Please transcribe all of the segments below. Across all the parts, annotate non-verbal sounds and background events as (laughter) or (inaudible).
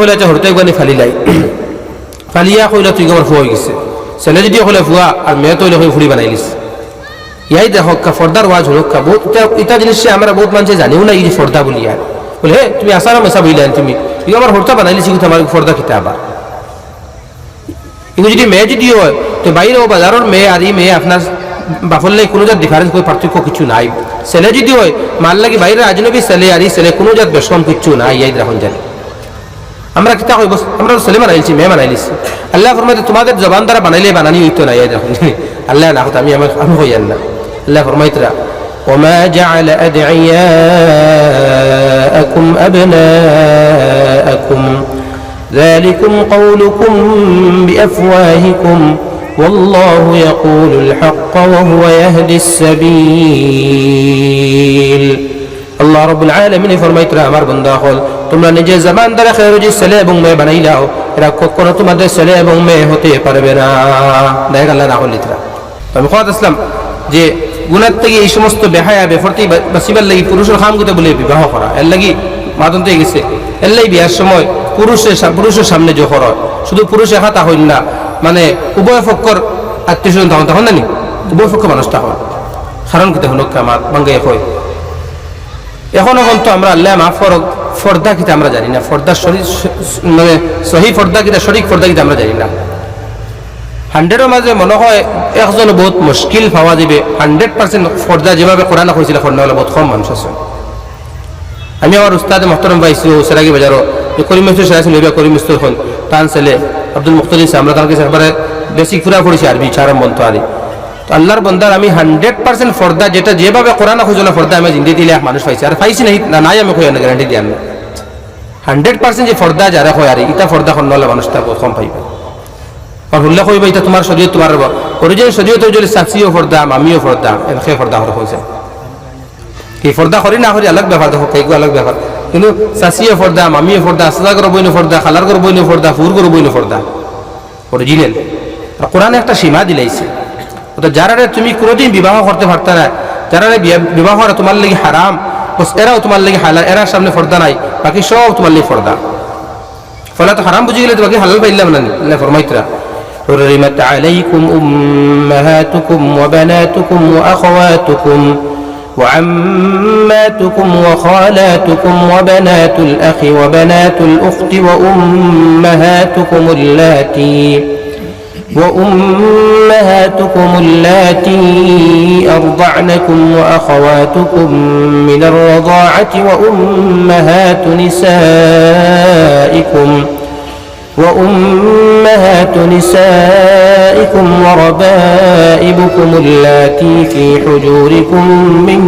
কইলা যে হরতে গানি ফালিলাই। ফালিয়া কইলা তুই আমার ফুয়া গেছে। ছেলে যদি হলে ফুয়া আর মেয়ে তো হইলে ফুড়ি বানাই লিস ইয়াই দেখো কা ফর্দার ওয়াজ হলো বহুত ইটা ইটা জিনিস আমরা বহুত মানুষে জানিও না এই ফর্দা বলি বলে, হে, তুমি আসারা মেসা বইলেন তুমি। তুই আমার হরতা বানাইলিছি কিন্তু আমার ফর্দা খেতে আবার কিন্তু যদি মেয়ে যদি হয়, তো বাইরে বাজারের মেয়ে আর এই মেয়ে আপনার বাফর লাগে কোনো জাত ডিফারেন্স কোনো পার্থক্য কিছু নাই। ছেলে যদি হয়, মাল লাগে বাইরে আজনবী ছেলে আর এই ছেলে কোনো জাত বেশম কিছু নাই, ইয়াই রাখুন জানি। আমরা কিতা কইব আমরা তো ছেলে বানাইছি মেয়ে বানাইলিছি আল্লাহ ফরমাইতে তোমাদের জবান দ্বারা বানাইলে বানানি হইতো না ইয়াই দেখুন আল্লাহ না আমি আমার আমি হইয়ান না আল্লাহ ফরমাইতরা وما جعل أدعياءكم أبناءكم ذلكم قولكم بأفواهكم والله يقول الحق وهو يهدي السبيل আল্লাহ রবুল আলমিনে ফরমাইতরা আমার বন্ধা হল তোমরা নিজের জবান দ্বারা খেরোজি ছেলে এবং মেয়ে বানাই লাও এরা কখনো তোমাদের ছেলে এবং মেয়ে হতে পারবে না। দেখ রাহুল ইতরা আমি কথা আসলাম যে গুণার থেকে এই সমস্ত বেহায়া, বেফরতি বাসিবার লাগি পুরুষের খামগুতে বলে বিবাহ করা। এর লাগি মাদন গেছে। এর লাগি বিয়ার সময় পুরুষের পুরুষের সামনে যে হর শুধু পুরুষ একাতা হইল না মানে উভয় পক্ষর আত্মীয় স্বজন তখন তখন জানি উভয় পক্ষ মানুষটা হয় কারণ কিতে হনক আমার বাঙ্গাই হয় এখনও কিন্তু আমরা আল্লাহ মাফ করক ফর্দা কিতা আমরা জানি না। ফর্দা মানে সহি ফর্দা কিতা সঠিক ফর্দা কিতা আমরা জানি না। হান্ড্রেডের মাঝে মনে হয় একজন বহুত মুশকিল পাওয়া যাবে। হান্ড্রেড পার্সেন্ট ফর্দা যেভাবে কোরআন হয়েছিল ফর্দা হলে বহুত কম মানুষ আছে। আমি আমার উস্তাদে মহতরম পাইছি সেরাগি বাজারও যে করিম মিস্ত্রি সেরাছিল এবার করিম মিস্ত্রি হল টান ছেলে আব্দুল মুখতলি আমরা তার কাছে একবারে বেশি ফুরা পড়েছি আরবি চারম বন্ধ আরি তো আল্লাহর বন্দার আমি হান্ড্রেড পার্সেন্ট ফর্দা, যেটা যেভাবে কোরআন খুঁজলো ফর্দা, আমি জিন্দি দিলে মানুষ পাইছি। আর পাইছি না নাই আমি কই গ্যারান্টি দিয়ার না হান্ড্রেড পার্সেন্ট যে ফর্দা যারা হয়, আর ইটা ফর্দা খন নলে মানুষটা বহুত কম পাইবে। আর হুল্লা কইবা এটা তোমার শরীর তোমার অরিজিনাল শরীয়তে যদি সাক্ষীও ফর্দা, মামিও ফর্দা, এনেকে ফর্দা হর হয়েছে কি ফর্দা করি না করি, আলাগ ব্যাপার, দেখো, কেগু আলাগ ব্যাপার। কিন্তু চাষিও ফর্দা, মামিও ফর্দা সাদা করো বইনো ফর্দা খালার করো বইনো ফর্দা ফুর করো বইনো ফর্দা। অরিজিনাল আর কোরআনে একটা সীমা দিলাইছে। তো যারা তুমি কোনোদিন বিবাহ করতে পারতে না যারা বিবাহ করা তোমার লাগি হারাম বস এরাও তোমার লাগি হালাল এরার সামনে ফর্দা নাই বাকি সব তোমার লাগি ফর্দা ফলে তো হারাম বুঝে গেলে তো বাকি হালাল পাইলাম না আল্লাহ ফরমাইতরা حرمت عليكم أمهاتكم وبناتكم وأخواتكم وعماتكم وخالاتكم وبنات الأخ وبنات الأخت وأمهاتكم اللاتي وأمهاتكم اللاتي أرضعنكم وأخواتكم من الرضاعة وأمهات نسائكم وأمهات نسائكم وربائبكم اللاتي في حجوركم من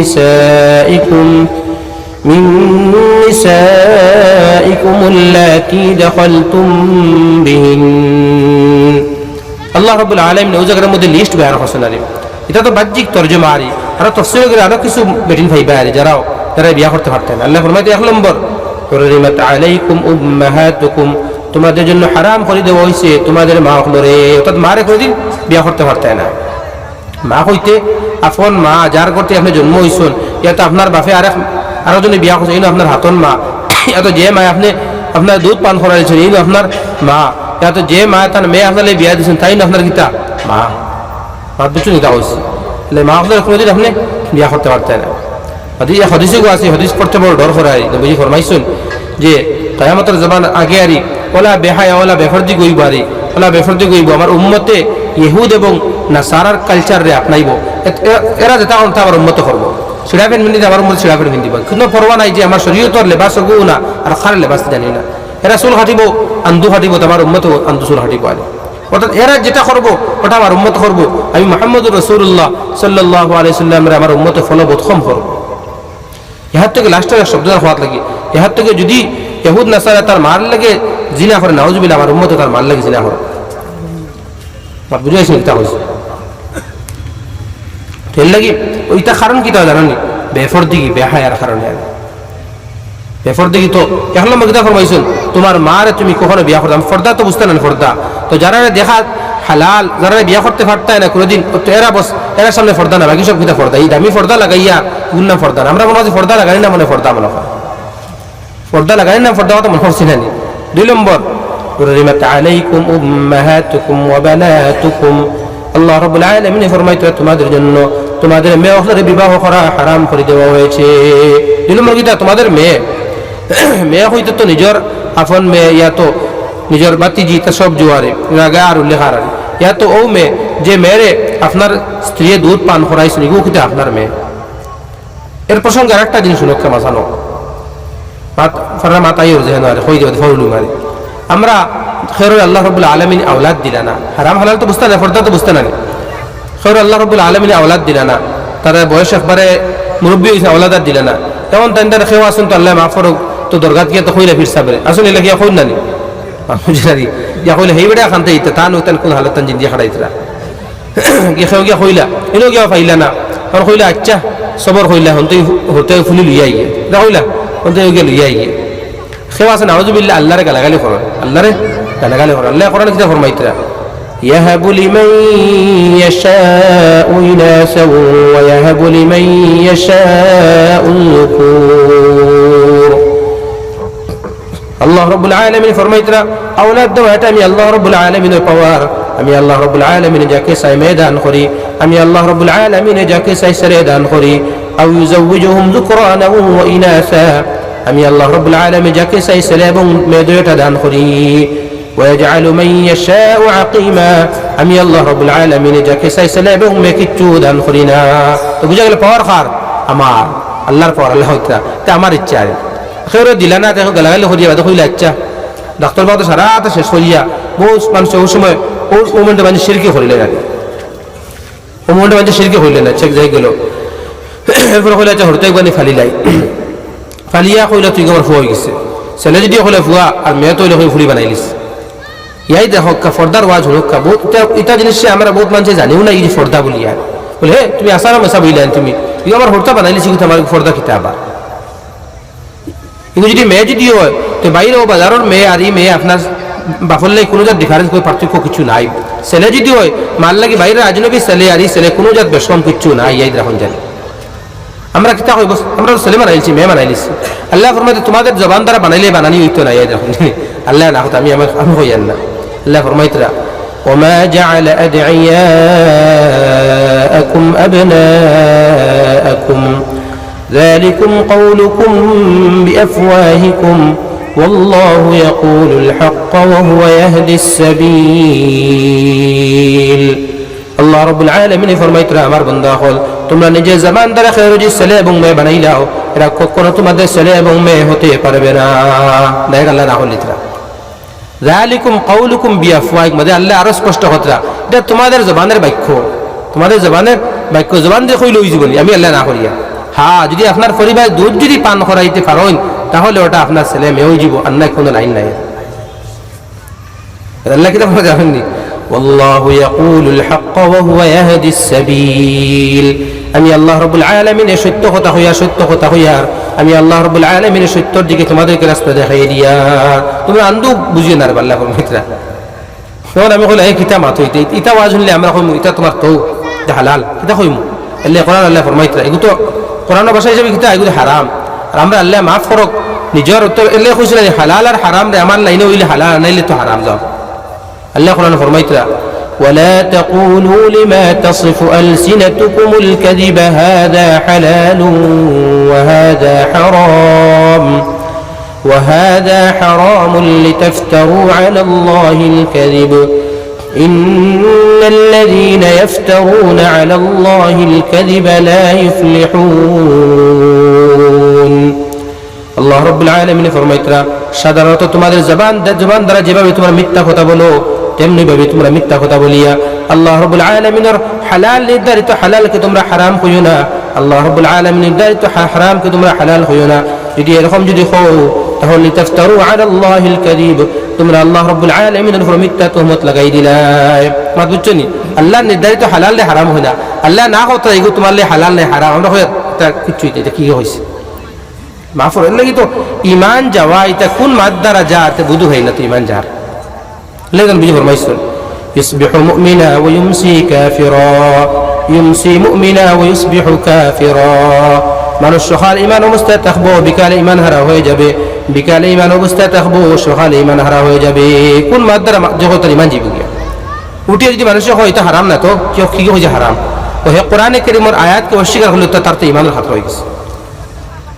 نسائكم من نسائكم اللاتي دخلتم بهن আল্লাহ রবুল আলম ওজাগের মধ্যে লিস্ট বেয়ার হোসেন আলী এটা তো বাহ্যিক তর্জমা আরি আরো তফসিল করে আরো কিছু বেটিন ভাইবা আরি যারাও যারা বিয়া করতে পারতেন আল্লাহ ফরমাইতে এক নম্বর حرمت عليكم أمهاتكم তোমাদের জন্য হারাম করে দেওয়া হয়েছে তোমাদের মা হলরে অর্থাৎ মারে কোনোদিন বিয়া করতে পারতেন না মা হইতে আপন মা যার করতে আপনি জন্ম হয়েছেন ইয়া তো আপনার বাপে আর আরও জনে বিয়া করছে এই আপনার হাতন মা। এত যে মা আপনি, আপনার দুধ পান করাইছেন এই আপনার মা। ইয়া তো যে মা তার মেয়ে আপনার বিয়া দিয়েছেন, তাই না আপনার গীতা? মা। বুঝুন এটা হয়েছে তাহলে মা আপনার কোনোদিন আপনি বিয়া করতে পারতেন না। হদিস গো আছে, হদিস পড়তে বড় ডর করাই বুঝি ফরমাইছেন যে, কয়ামতের জবান আগে আরি, ওলা বেহায়া, ওলা বেফরদি গইব আরি, ওলা বেফরদি গইব। আমার উম্মতে ইহুদ এবং নাসারার কালচার রে আপনাইব। এরা যেটা আমার উন্মত করব। সিড়াফেন মিন্দি আমার মধ্যে উম্মত সিড়াফেন মিন্দিব কোনো পরোয়া নাই যে আমার শরীয়তর লেবাস গো না আর খার লেবাস জানি না এরা চুল হাঁটিব আন্দু হাঁটিব আমার উন্মত আন্দু চুল হাঁটিব আরে অর্থাৎ এরা যেটা করব ওটা আমার উন্মত করব আমি মোহাম্মদুর রসুল্লাহ সাল্লাহ আলি সাল্লামের আমার উন্মত ফলবোধ করব ইহার থেকে লাস্টের শব্দ হওয়ার লাগে ইহার থেকে যদি এহুদ নাসারা তার মার লাগে জিনা করে নাউজবিল আমার উম্মত তার মার লাগে জিনা করে বুঝে আসেন তা হয়েছে এর লাগি ওইটা কারণ কি তা জানানি বেফর দিকে বেহায়ার কারণে আর বেফর দিকে তো এখন নম্বর কিতা ফরমাইছেন তোমার মারে তুমি কখনো বিয়া করতাম ফর্দা তো বুঝতে না ফর্দা তো যারা দেখা হালাল যারা বিয়া করতে পারতায় না কোনোদিন তো এরা বস এরা সামনে ফর্দা না বাকি সব কিতা ফর্দা এই দামি ফর্দা লাগাইয়া গুন্না ফর্দা না। আমরা মনে হয় ফর্দা লাগাই না মনে ফর্দা মনে হয় পর্দা লাগাই না পর্দা কথা মনে করছি না নি। দুই নম্বর حرمت عليكم أمهاتكم وبناتكم আল্লাহ রাব্বুল আলামিন ফরমাইতো, তোমাদের জন্য তোমাদের মেয়ে অখলারে বিবাহ করা হারাম করে দেওয়া হয়েছে। দুই নম্বর কিতা তোমাদের মেয়ে (clears throat) মেয়ে হইতে তো নিজের আপন মেয়ে, ইয়া তো নিজের বাতিজি, তা সব জোয়ারে, রাগা আর উল্লেখ আর ইয়া তো ও মেয়ে, যে মেয়েরে আপনার স্ত্রী দুধ পান করাইছেন এগুলো কিন্তু আপনার মেয়ে। এর প্রসঙ্গে আরেকটা জিনিস শুনক মাসানো মাতাই আরে ফরুলু মারে আমরা খের আল্লাহ রবুল আলমিন আওলাদ দিলা না। হারাম হালাল তো বুঝতে না ফর্দা তো বুঝতে না খের আল্লাহ রবুল আলমিন আওলাদ দিলা না। তারা বয়স একবারে মুরব্বী হয়েছে আওলাদ আর দিলা না। তেমন তাই তারা খেয়ে আসুন তো, আল্লাহ মাফ করুক, তো দরগাত গিয়ে তো কইলা ফির সাবরে আসুন এলে গিয়া কই নানি বুঝলারি ইয়া কইলে হেই বেড়া ইতে তান উতেন কোন হালত তান জিন্দি খাড়াইতরা গিয়ে খেয়ে গিয়া কইলা এনো গিয়া ফাইলা না। আর কইলা আচ্ছা সবর কইলা হন্তে হতে ফুলি লইয়া গিয়ে। দা কইলা হন্তে গিয়ে লইয়া গিয়ে। সেবা আছে নাউজুবিল্লাহ আল্লাহরে গালাগালি করেন। আল্লাহরে গালাগালি করেন আল্লাহ করেন কিতা ফরমাইতরা يهب لمن يشاء إناثا ويهب لمن يشاء الذكور আল্লাহ রব্বুল আলমিন ফরমাইতরা আওলাদ দেওয়া এটা আমি আল্লাহ রব্বুল আলমিনের পাওয়ার আমি আল্লাহ রব্বুল আলমিনে যাকে চাই মেয়ে দান করি আমি আল্লাহ রব্বুল আলমিনে যাকে চাই সেরে দান করি আউ ইউজাউজুহুম যুকরানা ওয়া ইনাসা আমি আল্লাহ রব্বুল আলমী যাকে চাই ছেলে এবং মেয়ে দুইটা দান করি ويجعل من يشاء عقيما আমি আল্লাহ রব্বুল আলামিন যাকে চাই ছেলে এবং মেয়ে কিচ্ছু দান করি না তো বুঝা গেল পাওয়ার খার আমার আল্লাহর পাওয়ার আল্লাহ তা আমার ইচ্ছা আর খেয়ে দিলা না দেখো গালাগালি করিয়া বাদে কইলা ইচ্ছা ডাক্তার বাবু সারা তো শেষ করিয়া বহু মানুষ ওই সময় ওই মোমেন্টে মানে সিরকি করিলে না ও মোমেন্টে মানে সিরকি করিলে না চেক যাই গেল এরপরে কইলা আচ্ছা হরতে একবার ফালি লাই ফালিয়া কইলা তুই আমার ফুয়া হয়ে গেছে ছেলে যদি কইলে ফুয়া আর মেয়ে তো হইলে ফুলি বানাই লিস ইয়াই দেখো কা ফর্দার ওয়াজ হলো কা বহুত এটা জিনিস আমরা বহুত মানুষ জানিও না, এই যে ফর্দা বলি আর। বলে, হে, তুমি আসার মেসা বইলেন তুমি। ইউ আমার হরতা বানাই লিছি কিন্তু আমার ফর্দা কিতা আবার কিন্তু যদি মেয়ে যদি হয়, তো বাইরে ও বাজারের মেয়ে আর এই মেয়ে আপনার বাফর লাগে কোনো জাত ডিফারেন্স কোনো পার্থক্য কিছু নাই। ছেলে যদি হয় মাল লাগে বাইরে আজনবী ছেলে আর ছেলে কোনো জাত বেশম কিছু নাই, ইয়াই দেখুন জানি আমরা কিতা কইব আমরা ছেলে বানাইছি মেয়ে বানাইলিছি আল্লাহ ফরমাইতে তোমাদের জবান দ্বারা বানাইলে বানানি হইতো না, ইয়াই দেখুন আল্লাহ না হতো, আমি আমার আমি হইয়ান না। আল্লাহ ফরমাইতরা وما جعل أدعياءكم أبناءكم ذلكم قولكم بأفواهكم والله يقول الحق وهو يهدي السبيل আল্লাহ রবুল আলমিনী ফরমাইতরা আমার বন্ধা হল তোমরা নিজের জবান দ্বারা খেরজি ছেলে এবং মেয়ে বানাইলাও এরা কখনো তোমাদের ছেলে এবং মেয়ে হতে পারবে না দেখ আল্লাহ রাহুল ইতরা রালিকুম কাউলুকুম বিয়াফওয়াইক মধ্যে আল্লাহ আরো স্পষ্ট কথা এটা তোমাদের জবানের বাক্য তোমাদের জবানের বাক্য জবান দিয়ে কইল হইজি বলি আমি আল্লাহ না করিয়া হ্যাঁ যদি আপনার পরিবার দুধ যদি পান করাইতে পারেন তাহলে ওটা আপনার ছেলে মেয়েও যাব আন্না কোনো লাইন নাই আল্লাহ কিনা বলে যাবেননি والله يقول الحق وهو يهدي السبيل আমি আল্লাহ রবুল আলমিনের সত্য কথা হইয়া, সত্য কথা হইয়া আমি আল্লাহ রবুল আলমিনের সত্যর দিকে তোমাদেরকে রাস্তা দেখাই দিয়া। তোমরা আন্দু বুঝিয়ে না আল্লাহ মিত্রা। তোমার আমি কইলাম, এই কিতা মাত হইতে? ইতা ওয়াজ শুনলে আমরা কইম, ইতা তোমার তো হালাল কিতা কইম? আল্লাহ কোরআন, আল্লাহ ফরমাইত্রা এগুলো তো কোরআন ভাষা হিসাবে কিতা, এগুলো হারাম। আর আমরা আল্লাহ মাফ করক, নিজের উত্তর এলে কইছিল হালাল আর হারাম রে, আমার লাইনে হইলে হালাল, নাইলে তো হারাম যাও। আল্লাহ কোরআন ফরমাইত্রা ولا تقولوا لما تصف ألسنتكم الكذب هذا حلال وهذا حرام وهذا حرام لتفتروا على الله الكذب إن الذين يفترون على الله الكذب لا يفلحون আল্লাহ রব্বুল আলমিন ফরমাইতরা সাধারণত তোমাদের জবান জবান দ্বারা যেভাবে তোমরা মিথ্যা কথা বলো তেমনি ভাবে তোমরা মিথ্যা কথা বলিয়া, আল্লাহ রবুল আলমিনের হালাল নির্ধারিত হালালকে তোমরা হারাম হইও না। আল্লাহ রবুল আলম নির্ধারিত হারামকে তোমরা হালাল হইও না। যদি এরকম যদি হও, তাহলে তাফতারু আলাল্লাহিল কাযিব। তোমরা আল্লাহ রব্বুল আলামিনের উপর মিথ্যা তহমত লাগাই দিলাই মা বুঝছ নি? আল্লাহ নির্ধারিত হালাল লে হারাম হয় না। আল্লাহ না কথা এগুলো তোমার লে হালাল লে হারাম। আমরা হয় তা কিচ্ছু এটা কি হয়েছে মাফ এর লাগি তো ইমান যাওয়া, এটা কোন মাত দ্বারা যা তে বুধু হয় না তো ইমান যার। লেগন বুঝে ফরমাইছেন يصبح مؤمنا ويمسي كافرا يمسي مؤمنا ويصبح كافرا মানুষ সকাল ইমান অবস্থায় থাকবো বিকালে ইমান হারা হয়ে যাবে বিকালে ইমান অবস্থায় থাকবো সকালে ইমান হারা হয়ে যাবে কোন মার দ্বারা জগতের ইমান জীব গিয়া উঠিয়ে যদি মানুষের হয় এটা হারাম না তো কেউ কি হয়েছে হারাম তো হে কোরআনে কেরিমর আয়াতকে অস্বীকার হলে তো তার তো ইমানের হাত হয়ে গেছে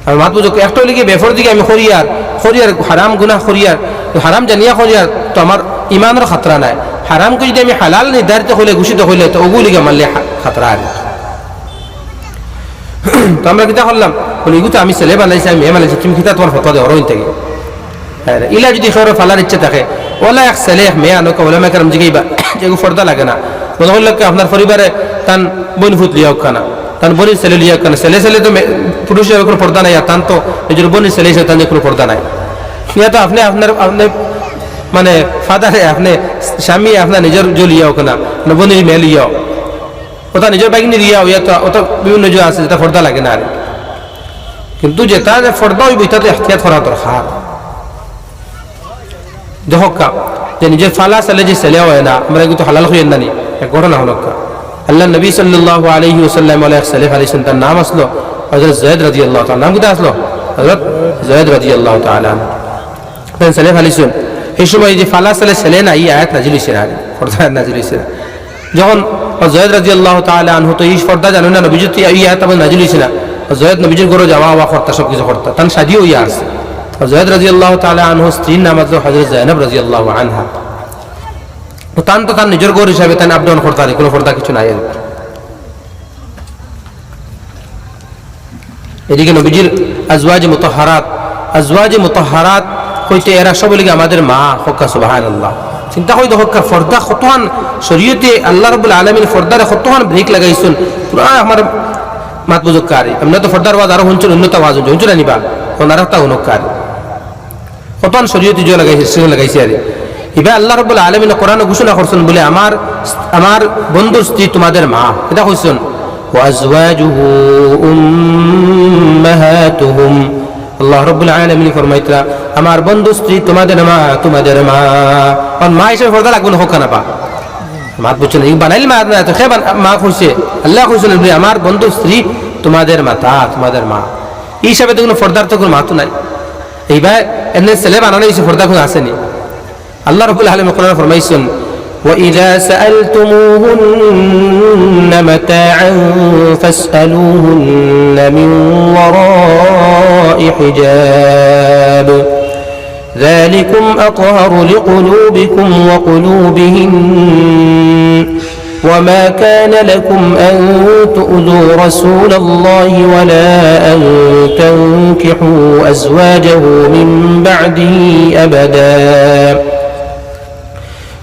আর মাত বুঝো একটা লিগে বেফর দিকে আমি খরিয়ার খরিয়ার হারাম গুনাহ খরিয়ার তো হারাম জানিয়া খরিয়ার তো আমার ইমানের খাতরা নাই। হারামকে যদি আমি হালাল নির্ধারিত হইলে ঘোষিত হইলে তো ওগুলিকে মারলে হা- খাতরা আর তো আমরা কিতা করলাম? বলি এগুলো তো আমি ছেলে বানাইছি আমি মেয়ে বানাইছি তুমি কিতা তোমার ফতোয়া দেওয়ার হইন থেকে হ্যাঁ, ইলা যদি সৌর ফালার ইচ্ছা থাকে ওলা এক ছেলে এক মেয়ে আনোকা ওলা মেকার জিগাইবা যেগু ফর্দা লাগে না। মনে হইল কি আপনার পরিবারে তান বোন ফুট লিয়াও খানা তান বোনের ছেলে লিয়াও খানা ছেলে ছেলে তো পুরুষের কোনো পর্দা নাই আর তান তো নিজের বোনের ছেলে হিসেবে তান কোনো পর্দা নাই। ইয়া তো আপনি আপনার আপনি মানে ফাদারে আপনি স্বামী আপনার নিজের জলিয়াও কেনা? মানে বোনের মেয়ে লিয়াও। ওটা নিজের বাইক লিয়াও, ইয়া তো ওটা বিভিন্ন যে আছে, যেটা পর্দা লাগে না আর। কিন্তু যেটা যে পর্দা হইব এটা তো এহতিয়াত করা দরকার। দেখকা যে নিজের ফালা সালে যে ছেলে হয় না, আমরা কিন্তু হালাল হইয়েন না নি, এক ঘটনা হলকা আল্লাহ নবী সাল্লাল্লাহু আলাইহি ওয়াসাল্লাম আলাইহি ছেলে ফালিছেন তার নাম আসলো, হযরত যায়েদ রাদিয়াল্লাহু তাআলা, নাম কিটা আসলো? হযরত যায়েদ রাদিয়াল্লাহু তাআলা। তাই ছেলে ফালিছেন এই সময় যে ফালা সালে ছেলে না, এই আয়াত নাজিল হইছে না ফরদা নাজিল যখন জয়েদ রাদিয়াল্লাহু তাআলা আনহু তো এই ফরদা জানেন না, নবীজি এই আয়াত আমার নাজিল হইছে না। জয়েদ নবীজির ঘরে যাওয়া হওয়া করতা সব কিছু করতা। তান শাদিও ইয়া আছে। জয়েদ রাদিয়াল্লাহু তাআলা আনহু স্ত্রীর নাম আছে হযরত জাইনাব রাদিয়াল্লাহু আনহা। তো তান তো তার নিজের ঘর হিসাবে তান আপ ডাউন করতে পারে কোনো ফর্দা কিছু নাই। এদিকে নবীজির আজওয়াজ মুতাহারাত আজওয়াজ মুতাহারাত হইতে এরা সব লিগে আমাদের মা হক্কা সুবহানাল্লাহ চিন্তা করি হক্কা ফর্দা কতহান শরীয়তে আল্লাহ রাব্বুল আলামিন ফর্দারে কতহান ব্রেক লাগাইছেন পুরা আমার মাত বুজুকারি আমরা তো ফর্দার ওয়াজ আরো হুঞ্চুন উন্নত ওয়াজ হুঞ্চুন নিবা ওনারা তা হুনকারি কতন শরীয়তে জো লাগাইছে সে লাগাইছে আর এবার আল্লাহ রব্বুল আলমিন কোরআন ঘোষণা করছেন বলে আমার আমার বন্ধুর স্ত্রী তোমাদের মা এটা কইছেন وأزواجه أمهاتهم আল্লাহ রব্বুল আলামিন ফরমাইতরা আমার বন্ধু স্ত্রী তোমাদের মা তোমাদের মা কারণ মা হিসেবে ফর্দা লাগবে না হোক না পা মা বুঝছেন এই বানাইল মা না তো খে মা কইছে আল্লাহ কইছেন বলে আমার বন্ধু স্ত্রী তোমাদের মাতা তোমাদের মা এই হিসাবে তো কোনো ফর্দার তো কোনো মা তো নাই এইবার এমনি ছেলে বানানো হয়েছে ফর্দা কোনো আসেনি আল্লাহ রবুল আলম কোরআন ফরমাইছেন وإذا سألتموهن متاعا فاسألوهن من وراء حجاب. ذلكم أطهر لقلوبكم وقلوبهن. وما كان لكم أن تؤذوا رسول الله ولا أن تنكحوا أزواجه من بعده أبدا.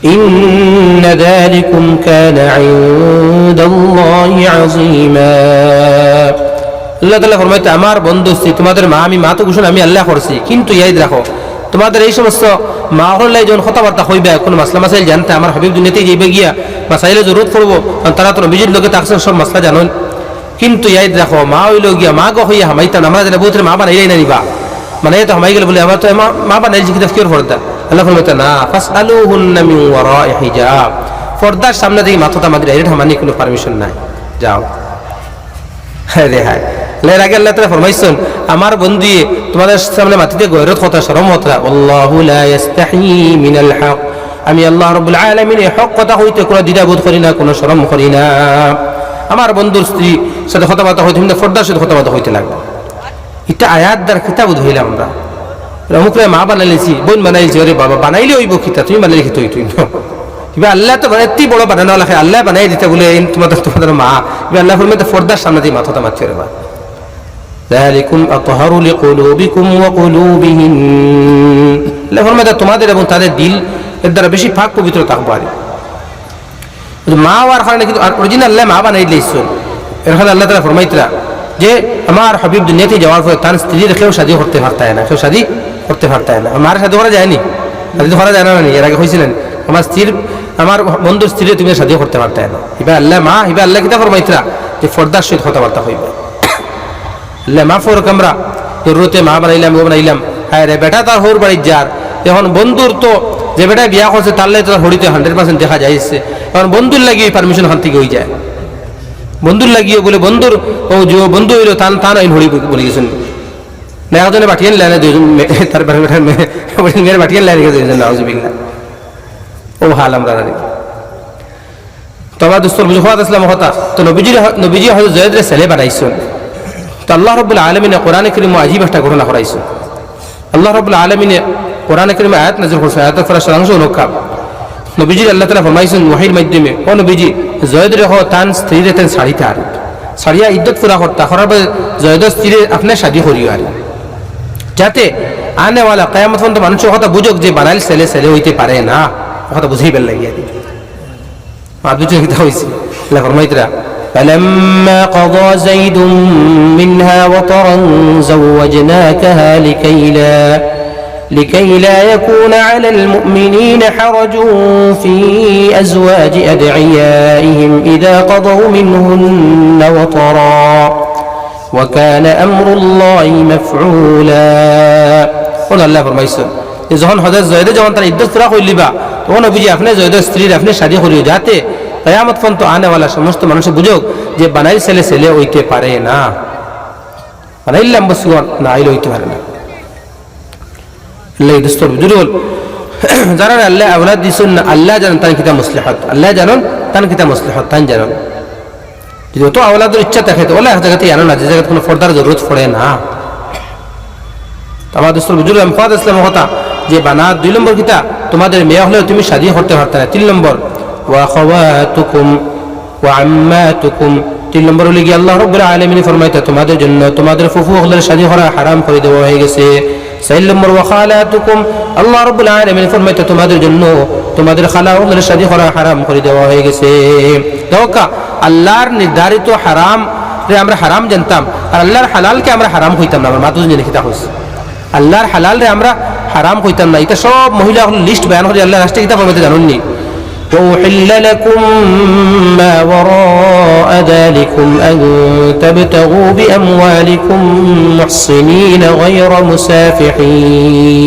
إن ذلكم كان عند الله عظيما. আল্লাহ তালা ফরমাইতে আমার বন্ধু স্ত্রী, তোমাদের মা, আমি মা তো ঘোষণা, আমি আল্লাহ করছি। কিন্তু ইয়াদ রাখো তোমাদের এই সমস্ত মা হল্লাই যখন কথাবার্তা হইবে, কোনো মাসলা মাসাইল জানতে আমার হাবিব দুনিয়াতে যাইবে গিয়া মাসাইলে জরুরত পড়ব, কারণ তারা তো নবীজির লোকে থাকছেন সব মাসলা জানুন। কিন্তু ইয়াদ রাখো মা হইল গিয়া, মা গো হইয়া হামাইতাম আমরা যেন বহুত মা বানাইলাই না নিবা। মানে তো হামাই গেলে বলে, আমার তো মা- বানাইছি কিতা কিয়র ফর্দা আল্লাহ ফরমাইতে না ফাস আলু হুন্না মিন ওয়ারাই হিজাব। ফর্দার সামনে থেকে মাথাটা আমাদের ডাইরেক্ট হামানি কোনো পারমিশন নাই। যাও। হ্যাঁ রে হায়। লের আগে আল্লাহ তাআলা ফরমাইছেন, আমার বন্ধু তোমাদের সামনে মাটিতে গয়রত কথা শরম হতরা মিনাল হক। আমি আল্লাহ রাব্বুল আলামিন হক কথা হইতে কোনো দ্বিধাবোধ করি না, কোনো শরম করি না। আমার বন্ধুর স্ত্রী সাথে কথাবার্তা হইতে কিন্তু ফর্দার সাথে কথাবার্তা হইতে লাগবে এটা আয়াত দ্বার কিতাব ধইলাম আমরা। অমুক রে মা বানাইলেছি, বোন বানাইছি আরে বাবা, বানাইলে হইব খিতা, তুমি বানাইলে খিত হইতুই কিবা আল্লাহ তো এত্তি বড় বানানো লাগে আল্লাহ বানাই দিতে বলে তোমাদের তোমাদের মা। কিবা আল্লাহ ফরমাইতে ফর্দার সামনে দিয়ে মাথাটা মারতে রে বা ذلكم أطهر لقلوبكم وقلوبهن আল্লাহ ফরমাইতে তোমাদের এবং তাদের দিল এর দ্বারা বেশি পাক পবিত্র থাকবো আর মা হওয়ার কারণে কিন্তু অরিজিনাল আল্লাহ মা বানাই দিয়েছেন এর কারণে আল্লাহ তালা ফরমাইতরা যে আমার হাবিব দুনিয়াতে যাওয়ার পরে তার স্ত্রীর কেউ শাদি করতে পারতায় না কেউ শাদি করতে পারতায় না আমার শাদি করা যায়নি শাদি তো করা যায় না নি এর আগে হয়েছিলেন আমার স্ত্রীর আমার বন্ধুর স্ত্রী তুমি শাদি করতে পারতায় না এবার আল্লাহ মা এবার আল্লাহ কিতা ফরমাইতরা যে ফর্দার সহিত কথাবার্তা হইবে আল্লাহ মা ফোর কামরা। জরুরতে মা বানাইলাম ও বানাইলাম। হ্যাঁ বেটা, তার হোর বাড়ির যার। এখন বন্ধুর তো, যে বেটা বিয়া করছে, তার লাগে তার হরিতে হান্ড্রেড পার্সেন্ট দেখা যাইছে কারণ বন্ধুর লাগে পারমিশন হান থেকে হয়ে যায়। বন্ধুর লাগিও বলে, বন্ধুর, ও যে বন্ধু হইল, তান তান আইন হরি বলে গেছেন। একজনে বাটিয়ান লাইনে দুজন (laughs) তার মেয়ের বাটিয়ান লাইনে গেছে দুজন নাউজুবিল্লাহ। ও হাল আমরা জানি। তো আমার দোস্তর বুঝে হওয়া আসলাম হতা তো নবীজি নবীজি হয়তো জয়দ্রে ছেলে বানাইছেন। তো আল্লাহ রবুল্লা আলমিনে কোরআনে করিম আজিব একটা ঘটনা করাইছেন আল্লাহ রবুল্লা আলমিনে কোরআনে করিম আয়াত নজর করছে আয়াত করার সারাংশ নৌকা নবীজি আল্লাহ তালা ফরমাইছেন, ওয়াহির মাধ্যমে, ও নবীজি জয়দ্রে হ তান স্ত্রী রেতেন শাড়িতে আর শাড়িয়া ইদ্যত পুরা করতা করার পরে জয়দ স্ত্রী আপনার শাদি করিও আর। যাতে আনেওয়ালা কায়ামত পর্যন্ত মানুষের কথা বুঝুক যে বানাইল ছেলে ছেলে হইতে পারে না। কথা বুঝেই বেল লাগিয়া আর কিতা হয়েছে আল্লাহ ফরমাইতরা فلما قضى زيد منها وطرا زوجناكها لكي لا لكي لا يكون على المؤمنين حرج في أزواج أدعيائهم إذا قضوا منهن وطرا وكان أمر الله مفعولا কোন আল্লাহ ফরমাইছেন যে যখন হজরত জয়দে যখন তার ইদ্যত পুরা করলিবা তখন অভিজি আপনি জয়দের স্ত্রীর আপনি শাদি করিও যাতে কয়ামত পর্যন্ত আনেওয়ালা সমস্ত মানুষের বুঝুক যে বানাইল ছেলে ছেলে হইতে পারে না। বানাইলাম বসুগণ না আইলে হইতে পারে না। আল্লাহ দোস্তর বুজুর্গল যারা আল্লাহ আওলাদ দিছেন না আল্লাহ জানেন তান কিতা মুসলিহত। আল্লাহ জানেন তান কিতা মুসলিহত তান জানেন। যদি অত আওলাদের ইচ্ছা থাকে, তো ওলা জায়গাতে জানো না, যে জায়গাতে কোনো ফর্দার জরুরত পড়ে না। তো আমার দোস্তর বুজুর্গ আমি ফাদ ইসলাম কথা যে বানা দুই নম্বর কিতা তোমাদের মেয়ে হলেও তুমি শাদি করতে পারতে না। তিন নম্বর ওয়া খাওয়াতুকুম ওয়া আম্মাতুকুম তিন নম্বর হলে গিয়ে আল্লাহ রব্বুল আলামিন ফরমাইতে তোমাদের জন্য তোমাদের ফুফু হলের শাদি করা হারাম করে দেওয়া হয়ে গেছে। চার নম্বর ওয়া খালাতুকুম আল্লাহ রব্বুল আলামিন ফরমাইতে তোমাদের জন্য তোমাদের খালা হলের শাদি করা হারাম করে দেওয়া হয়ে গেছে। দেখো, আল্লাহর নির্ধারিত হারাম আমরা হারাম জানতাম, আর আল্লাহর হালালকে আমরা হারাম হইতাম না, আমার মাতুজ জেনে খিতা হয়েছে আল্লাহর হালাল রে আমরা হারাম কইতাম না। এটা সব মহিলা লিস্ট বয়ান করে আল্লাহ রাষ্ট্রে কিতাব আমাদের জানুননি? وأحل لكم ما وراء ذلكم أن تبتغوا بأموالكم محصنين غير مسافحين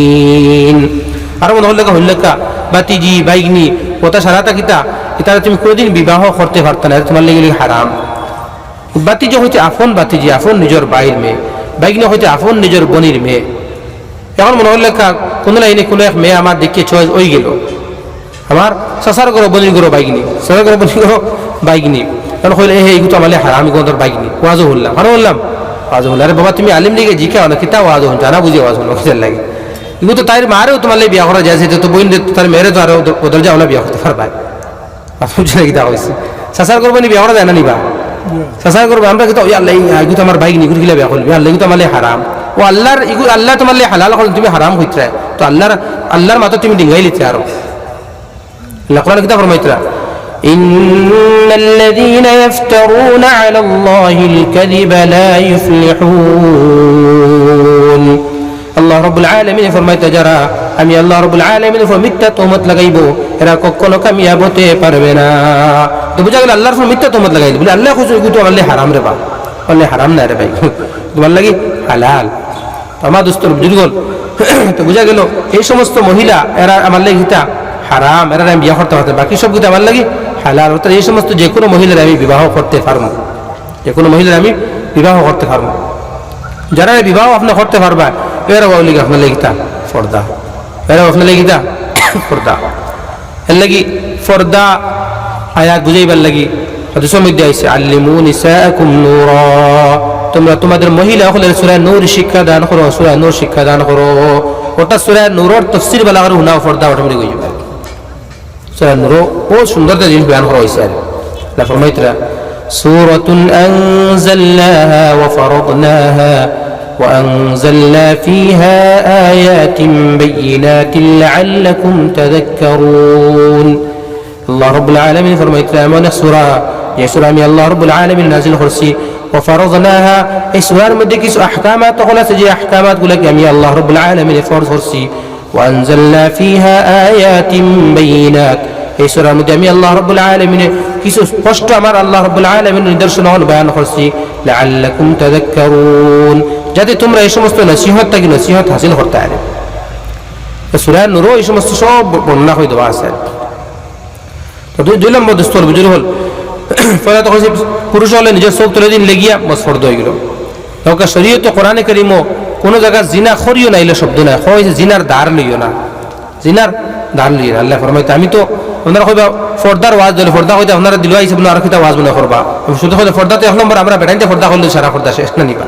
আর মনে হল্লেকা হল্লেকা বাতিজি বাইগনি ওটা সারাটা কিতা এটা তুমি কোনোদিন বিবাহ করতে পারত না এটা তোমার লেগে লেগে হারাম বাতিজি হইতে আফন বাতিজি আফন নিজের বাইর মেয়ে বাইগনি হইতে আফন নিজের বনির মেয়ে এখন মনে হল্লেকা কোনো লাইনে কোনো এক মেয়ে আমার দেখিয়ে চয়েস ওই গেল আমার সাসার করো বনির করো বাইগনি সাসার করো বনির করো বাইগনি কারণ কইলে হে এইগুলো আমার হারাম আমি তোর বাইগনি ওয়াজও হল্লাম হানো হল্লাম ওয়াজও হল্লাম আরে বাবা, তুমি আলিম দিকে জিখাও না কিতা ওয়াজ হন জানা বুঝে ওয়াজ হলো কিসের লাগে? এগুলো তো তাইর মারেও তোমার বিয়া করা যায় তো বইন তার মেরে তো আরও ওদের না বিয়া করতে পারবা ছেলে কিতা হয়েছে সাসার নি বিয়া করা যায় না নিবা? সাসার করব আমরা কিন্তু আল্লাহ এগুলো আমার বাইক নিগুলো গিলা বিয়া করবি আল্লাহ এগুলো আমার হারাম ও আল্লাহর এগুলো আল্লাহ তোমার হালাল করেন তুমি হারাম হইতে তো আল্লাহর আল্লাহর মাথা তুমি ডিঙ্গাই লিতে আরও কোরআন কিতাব ফরমাইতরা إن الذين يفترون على الله الكذب لا يفلحون আল্লাহ রব্বুল আলামিন ফরমাইতে যারা আমি আল্লাহ রব্বুল আলামিন ফর মিথ্যা তোমত লাগাইব এরা কখনো কামিয়াব হতে পারবে না তো বুঝা গেল আল্লাহর ফর মিথ্যা তোমত লাগাইল বলে আল্লাহ খুশি কিন্তু আল্লাহ হারাম রে বা আল্লাহ হারাম না রে ভাই (laughs) তোমার লাগি হালাল তো আমার দোস্তর বুঝল গল (clears throat) তো বুঝা গেল এই সমস্ত মহিলা এরা আমার লাগি হিতা হারাম, এরা আমি বিবাহ করতে পারতাম বাকি সব কিন্তু আমার লাগি হালাল অর্থাৎ এই সমস্ত যে কোনো মহিলার আমি বিবাহ করতে পারব। যে কোনো মহিলার আমি বিবাহ করতে পারব। যারা বিবাহ আপনি করতে পারবা, এরা বাউলিকে আপনার লেগিতা ফর্দা। এরা আপনার লেগিতা ফর্দা। এর লাগি ফর্দা আয়াত বুঝাইবার লাগি মধ্যে আইছে, আল্লিমু নিসাআকুম নূরা। তোমরা তোমাদের মহিলা হলের সূরা নূর শিক্ষা দান করো, সূরা নূর শিক্ষা দান করো। ওটা সূরা নূরের তাফসীর বলা করে হুনা ফর্দা অটোমেটিক হয়ে যাবে। سندر بیان لا سورة أنزلناها وفرضناها وأنزلنا فيها آيات بينات لعلكم تذكرون. الله رب العالمين فرمائت رہا مانا سورة. يا سورة من الله رب العالمين نازل خرسي. وفرضناها. إسوار مدكس أحكامات تقول سجي أحكامات قولك يا الله رب العالمين فرض خرسي. وأنزلنا فيها آيات بينات এই সুরার মধ্যে আমি আল্লাহ রব্বুল আলমিনে কিছু স্পষ্ট আমার আল্লাহ রব্বুল আলমিন নিদর্শন বয়ান করছি লাআল্লাকুম তাযাক্কারুন যাতে তোমরা এই সমস্ত নসিহত থাকি নসিহত হাসিল করতে পারে সুরার নুরো এই সমস্ত সব বর্ণনা হয়ে দেওয়া আছে তো দুই দুই নম্বর দোস্তর বুঝুর হল ফলে তখন সে পুরুষ হলে নিজের চোখ তুলে দিন লেগিয়া মস ফর্দ হয়ে গেল তখন শরীয়ত কোরআনে করিমও কোনো জায়গায় জিনা খরিও নাইলে শব্দ নাই। হয় জিনার দ্বার লইও না। জিনার দ্বার লইও না। আল্লাহ ফরমাইতে, আমি তো আপনারা কইবা, ফর্দার ওয়াজ দিলে ফর্দা কইতে আপনারা দিলুয়া হিসেবে আর কিতা ওয়াজ মনে করবা? শুধু কইলে ফর্দাতে এক নম্বর, আমরা বেটাইতে ফর্দা করলে সারা ফর্দা শেষ, না নিবা?